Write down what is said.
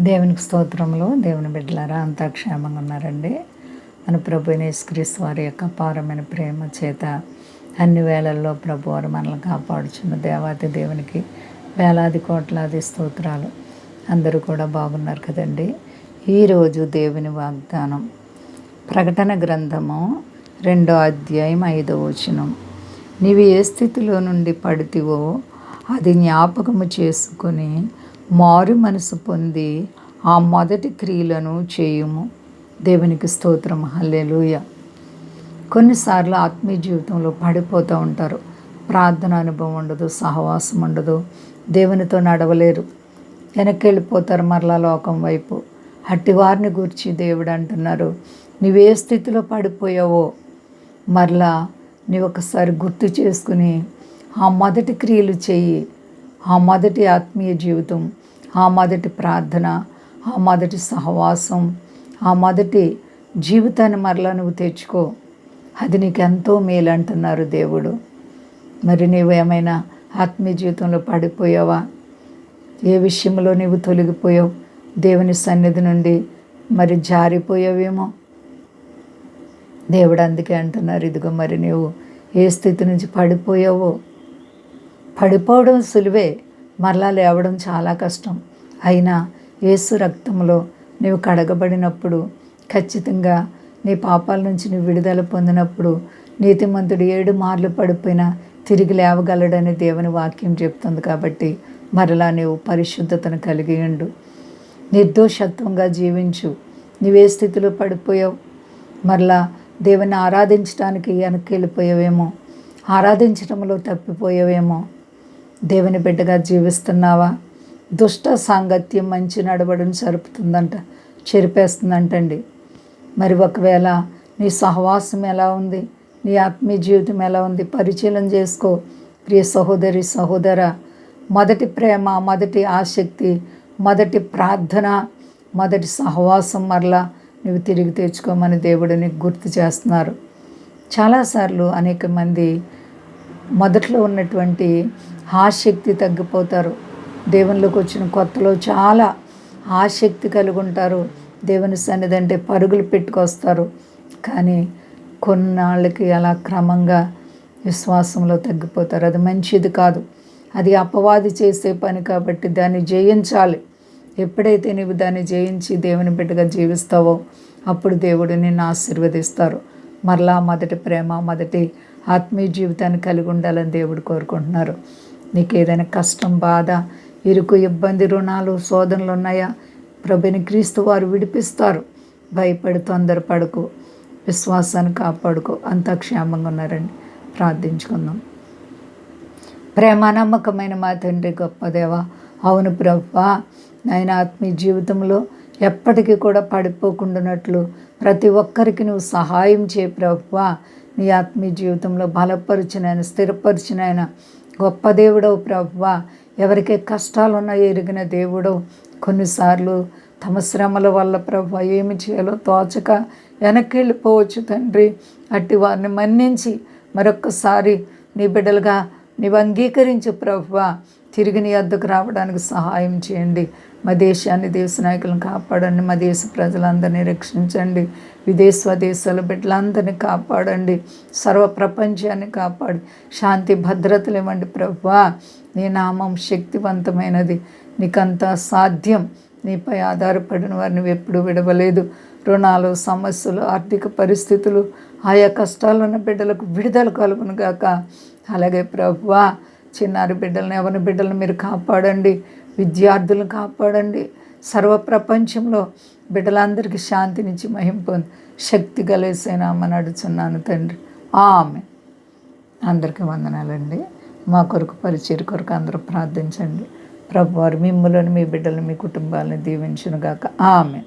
దేవునికి స్తోత్రంలో దేవుని బిడ్డలారా అంతా క్షేమంగా ఉన్నారండి. మన ప్రభు క్రీస్తు వారి యొక్క పారమైన ప్రేమ చేత అన్ని వేళల్లో ప్రభు వారు మనల్ని కాపాడుచున్న దేవాతి దేవునికి వేలాది కోట్లాది స్తోత్రాలు. అందరూ కూడా బాగున్నారు కదండి. ఈరోజు దేవుని వాగ్దానం ప్రకటన గ్రంథము రెండో అధ్యాయం ఐదో వచనం. నీవు ఏ స్థితిలో నుండి పడితివో అది జ్ఞాపకము చేసుకొని మారు మనసు పొంది ఆ మొదటి క్రియలను చేయుము. దేవునికి స్తోత్రం. హల్లెలూయ. కొన్నిసార్లు ఆత్మీయ జీవితంలో పడిపోతూ ఉంటారు. ప్రార్థన అనుభవం ఉండదు సహవాసం ఉండదు. దేవునితో నడవలేరు. వెనక్కి వెళ్ళిపోతారు మరలా లోకం వైపు. అట్టి వారిని గురించి దేవుడు అంటున్నారు నువ్వే స్థితిలో పడిపోయావో మరలా నీ ఒకసారి గుర్తు చేసుకుని ఆ మొదటి క్రియలు చెయ్యి ఆ మొదటి ఆత్మీయ జీవితం ఆ మొదటి ప్రార్థన ఆ మొదటి సహవాసం ఆ మొదటి జీవితాన్ని మరలా నువ్వు తెచ్చుకో. అది నీకు ఎంతో మేలు అంటున్నారు దేవుడు. మరి నీవు ఏమైనా ఆత్మీయ జీవితంలో పడిపోయావా? ఏ విషయంలో నీవు తొలగిపోయావు? దేవుని సన్నిధి నుండి మరి జారిపోయావేమో? దేవుడు అందుకే అంటున్నారు ఇదిగో మరి నీవు ఏ స్థితి నుంచి పడిపోయావో? పడిపోవడం సులువే మరలా లేవడం చాలా కష్టం. అయినా యేసు రక్తంలో నీవు కడగబడినప్పుడు ఖచ్చితంగా నీ పాపాల నుంచి నీవు విడుదల పొందినప్పుడు నీతిమంతుడు ఏడు మార్లు పడిపోయినా తిరిగి లేవగలడని దేవుని వాక్యం చెప్తుంది కాబట్టి మరలా నీవు పరిశుద్ధతను కలిగి ఉండు. నిర్దోషత్వంగా జీవించు. నీవే స్థితిలో పడిపోయావు. మరలా దేవుని ఆరాధించడానికి వెనక్కి వెళ్ళిపోయావేమో. ఆరాధించడంలో తప్పిపోయావేమో. దేవుని బిడ్డగా జీవిస్తున్నావా? దుష్ట సాంగత్యం మంచి నడవడిని జరుపుతుందంట చెరిపేస్తుందంటండి. మరి ఒకవేళ నీ సహవాసం ఎలా ఉంది? నీ ఆత్మీయ జీవితం ఎలా ఉంది? పరిశీలన చేసుకో. ప్రియ సహోదరి సహోదర మొదటి ప్రేమ మొదటి ఆసక్తి మొదటి ప్రార్థన మొదటి సహవాసం మరలా నువ్వు తిరిగి తెచ్చుకోమని దేవుడిని గుర్తు చేస్తున్నారు. చాలాసార్లు అనేక మంది మొదట్లో ఉన్నటువంటి ఆశక్తి తగ్గిపోతారు. దేవునిలోకి వచ్చిన కొత్తలో చాలా ఆసక్తి కలిగి ఉంటారు దేవుని సన్నిధి అంటే పరుగులు పెట్టుకొస్తారు. కానీ కొన్నాళ్ళకి అలా క్రమంగా విశ్వాసంలో తగ్గిపోతారు. అది మంచిది కాదు. అది అపవాది చేసే పని కాబట్టి దాన్ని జయించాలి. ఎప్పుడైతే నీవు దాన్ని జయించి దేవుని బిడ్డగా జీవిస్తావో అప్పుడు దేవుడు నిన్ను ఆశీర్వదిస్తారు. మరలా మొదటి ప్రేమ మొదటి ఆత్మీయ జీవితాన్ని కలిగి ఉండాలని దేవుడు కోరుకుంటున్నారు. నీకు ఏదైనా కష్టం బాధ ఇరుకు ఇబ్బంది రుణాలు శోధనలు ఉన్నాయా ప్రభుని క్రీస్తు వారు విడిపిస్తారు. భయపడి తొందరపడకు. విశ్వాసాన్ని కాపాడుకో. అంతా క్షేమంగా ఉన్నారండి. ప్రార్థించుకుందాం. ప్రేమ నమ్మకమైన మా తండ్రి గొప్ప దేవ అవును ప్రభా నాయన ఆత్మీయ జీవితంలో ఎప్పటికీ కూడా పడిపోకుండానట్లు ప్రతి ఒక్కరికి నువ్వు సహాయం చేయ ప్రభా. నీ ఆత్మీయ జీవితంలో బలపరిచినైనా స్థిరపరిచినైనా గొప్ప దేవుడవు ప్రభా ఎవరికి కష్టాలు ఉన్నాయో ఎరిగిన దేవుడవు. కొన్నిసార్లు తమ శ్రమల వల్ల ప్రభు ఏమి చేయాలో తోచక వెనక్కి వెళ్ళిపోవచ్చు తండ్రి. అట్టి వారిని మన్నించి మరొక్కసారి నీ బిడ్డలుగా నీవు అంగీకరించు ప్రభువ. తిరిగి నీ వద్దకు రావడానికి సహాయం చేయండి. మా దేశాన్ని దేశ నాయకులను కాపాడండి. మా దేశ ప్రజలందరినీ రక్షించండి. విదేశ స్వదేశాల బిడ్డలందరినీ కాపాడండి. సర్వ ప్రపంచాన్ని కాపాడి. శాంతి భద్రతలు ఇవ్వండి ప్రభా నీ నామం శక్తివంతమైనది. నీకంతా సాధ్యం. నీపై ఆధారపడిన వారిని ఎప్పుడు విడవలేదు. రుణాలు సమస్యలు ఆర్థిక పరిస్థితులు ఆయా కష్టాలున్న బిడ్డలకు విడుదల కలుగును గాక. అలాగే ప్రభువా చిన్నారి బిడ్డలను ఎవరి బిడ్డలను మీరు కాపాడండి. విద్యార్థులను కాపాడండి. సర్వ ప్రపంచంలో బిడ్డలందరికీ శాంతినిచ్చి మహింపు పొంది. శక్తి కలిసేనామని అడుచున్నాను తండ్రి. ఆమె అందరికీ వందనాలండి. మా కొరకు పరిచయ కొరకు అందరూ ప్రార్థించండి. ప్రభు వారు మిమ్మల్ని మీ బిడ్డలను మీ కుటుంబాలను దీవించునుగాక. ఆమె